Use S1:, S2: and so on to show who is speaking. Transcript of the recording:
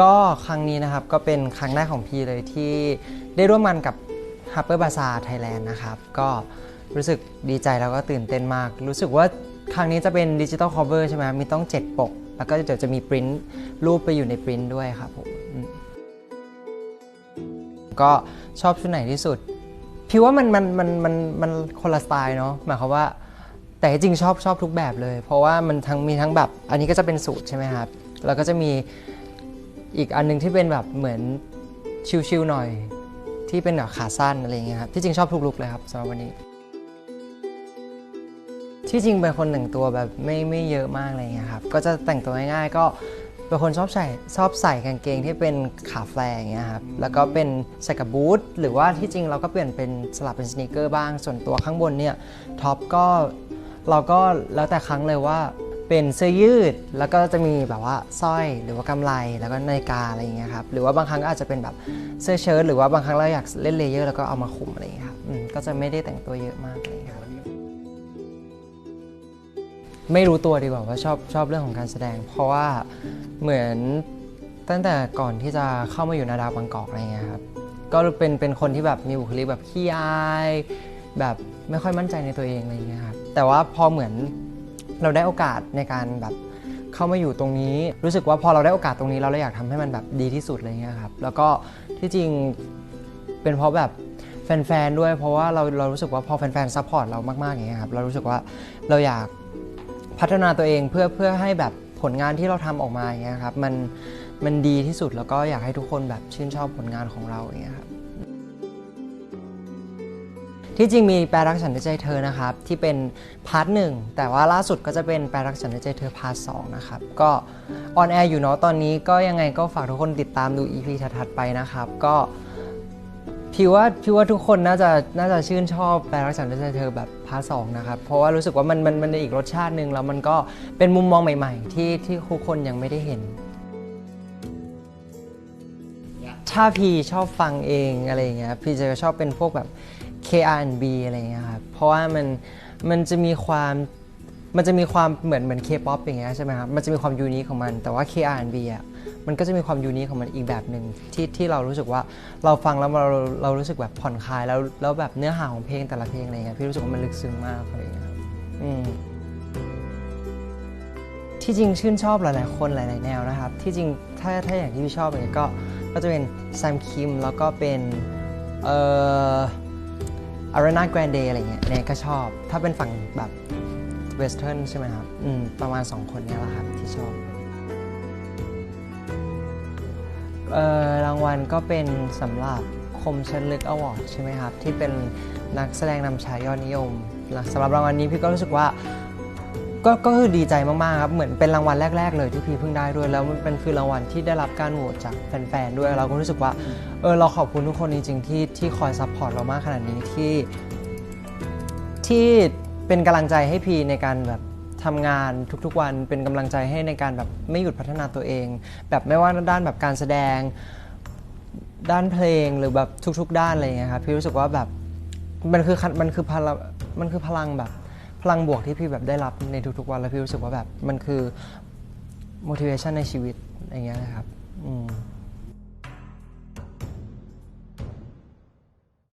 S1: ก็ครั้งนี้นะครับก็เป็นครั้งแรกของพี่เลยที่ได้ร่วมงานกับ Harper Bazaar Thailand นะครับ ก็รู้สึกดีใจแล้วก็ตื่นเต้นมาก รู้สึกว่าครั้งนี้จะเป็นดิจิ t a ลคอเวอร์ใช่ไหมมีต้อง 7 ปก แล้วก็เดี๋ยวจะมีปริ้นรูปไปอยู่ในปริ้นด้วยครับผมก็ชอบชุดไหนที่สุด พี่ว่ามันมันมันมันมันคนละสไตล์เนาะหมายความว่า แต่จริงชอบชอบทุกแบบเลย เพราะว่ามันทั้งมีทั้งแบบ อันนี้ก็จะเป็นสูตรใช่ไหมครับ แล้วก็จะมี อีกอันนึงที่เป็นแบบเหมือนชิลๆหน่อย ที่เป็นแบบขาสั้นอะไรเงี้ยครับที่จริงชอบทุกลุกเลยครับสำหรับวันนี้ ที่จริงเป็นคนแต่งตัวแบบไม่ไม่เยอะมากอะไรอย่างเงี้ยครับก็จะแต่งตัวง่ายๆก็เป็นคนชอบใส่ชอบใส่กางเกงที่เป็นขาแฟงเงี้ยครับแล้วก็เป็นใส่กับบูทหรือว่าที่จริงเราก็เปลี่ยนเป็นสลับเป็นสเนคเกอร์บ้างส่วนตัวข้างบนเนี่ยท็อปก็เราก็แล้วแต่ครั้งเลยว่า เป็นเสื้อยืดแล้วก็จะมีแบบว่าสร้อยหรือว่ากำไรแล้วก็นาฬิกาอะไรอย่างเงี้ยครับหรือว่าบางครั้งก็อาจจะเป็นแบบเสื้อเชิ้ตหรือว่าบางครั้งเราอยากเล่นเลเยอร์แล้วก็เอามาคุมอะไรอย่างเงี้ยครับก็จะไม่ได้แต่งตัวเยอะมากอะไรอย่างเงี้ยครับไม่รู้ตัวดีกว่าว่าชอบชอบเรื่องของการแสดง เพราะว่าเหมือนตั้งแต่ก่อนที่จะเข้ามาอยู่นาดาวบางกอกอะไรเงี้ยครับก็เป็นเป็นคนที่แบบมีบุคลิกแบบขี้อาย แบบไม่ค่อยมั่นใจในตัวเองอะไรเงี้ยครับแต่ว่าพอเหมือน เราได้โอกาสในการแบบเข้ามาอยู่ตรงนี้ รู้สึกว่าพอเราได้โอกาสตรงนี้เราเลยอยากทำให้มันแบบดีที่สุดอะไรเงี้ยครับแล้วก็ที่จริงเป็นเพราะแบบแฟนๆด้วย เพราะว่าเราเรารู้สึกว่าพอแฟนๆซัพพอร์ตเรามากๆอย่างเงี้ยครับเรารู้สึกว่าเราอยากพัฒนาตัวเองเพื่อเพื่อให้แบบผลงานที่เราทำออกมาอย่างเงี้ยครับมันมันดีที่สุดแล้วก็อยากให้ทุกคนแบบชื่นชอบผลงานของเราอย่างเงี้ยครับ ที่จริงมีแปลรักฉันด้วยใจเธอนะครับ ที่เป็นพาร์ทหนึ่งแต่ว่าล่าสุดก็จะเป็นแปลรักฉันด้วยใจเธอพาร์ทสองนะครับ ก็ออนแอร์อยู่เนาะตอนนี้ก็ยังไงก็ฝากทุกคนติดตามดู EP ถัดๆไปนะครับ ก็พี่ว่าพี่ว่าทุกคนน่าจะน่าจะชื่นชอบแปลรักฉันด้วยใจเธอแบบพาร์ทสองนะครับเพราะว่ารู้สึกว่ามันมันมันเป็นอีกรสชาติหนึ่งแล้วมันก็เป็นมุมมองใหม่ ๆ ที่ที่ทุกคนยังไม่ได้เห็น ถ้าพี่ชอบฟังเองอะไรอย่างเงี้ยพี่จะชอบเป็นพวกแบบ K-R&B อะไรเงี้ยครับเพราะว่ามันมันจะมีความมันจะมีความเหมือนเหมือน K-POP อย่างเงี้ยใช่ไหมครับมันจะมีความยูนิคของมัน แต่ว่า K-R&B อะมันก็จะมีความยูนิคของมันอีกแบบหนึ่งที่ที่เรารู้สึกว่าเราฟังแล้วเราเรารู้สึกแบบผ่อนคลายแล้วแล้วแบบเนื้อหาของเพลงแต่ละเพลงอะไรเงี้ยพี่รู้สึกว่ามันลึกซึ้งมากอะไรเงี้ยครับอืมที่จริงชื่นชอบหลาย ๆ คนหลาย ๆ แนวนะครับ ที่จริงถ้าถ้าอย่างที่พี่ชอบเลยก็ก็จะเป็นแซมคิมแล้วก็เป็นเอ่อ อารีนาแกรนเดอะไรเงี้ยเนยก็ชอบ ถ้าเป็นฝั่งแบบเวสเทิร์นใช่ไหมครับอืมประมาณ 2 คนเนี้แหละครับที่ชอบเอ่อรางวัลก็เป็นสำหรับคมชันลึกอวอร์ดใช่ไหมครับ ที่เป็นนักแสดงนำชายยอดนิยมสำหรับรางวัลนี้พี่ก็รู้สึกว่า ก็ก็คือดีใจมากๆครับเหมือนเป็นรางวัลแรก ๆ เลยที่พี่เพิ่งได้ด้วยแล้วมันเป็นคือรางวัลที่ได้รับการโหวตจากแฟนๆด้วยเราก็รู้สึกว่าเออเราขอบคุณทุกคนจริงๆที่ที่คอยซัพพอร์ตเรามากขนาดนี้ที่ ที่เป็นกำลังใจให้พีในการแบบทำงานทุกๆวันเป็นกำลังใจให้ในการแบบไม่หยุดพัฒนาตัวเอง แบบไม่ว่าด้านแบบการแสดง ด้านเพลงหรือแบบทุก ๆ ด้านอะไรเงี้ยครับพี่รู้สึกว่าแบบมันคือมันคือพลังมันคือพลังแบบ พลังบวกที่พี่แบบได้รับในทุกๆวันแล้วพี่รู้สึกว่าแบบมันคือ motivation ในชีวิตอย่างเงี้ยนะครับ อืม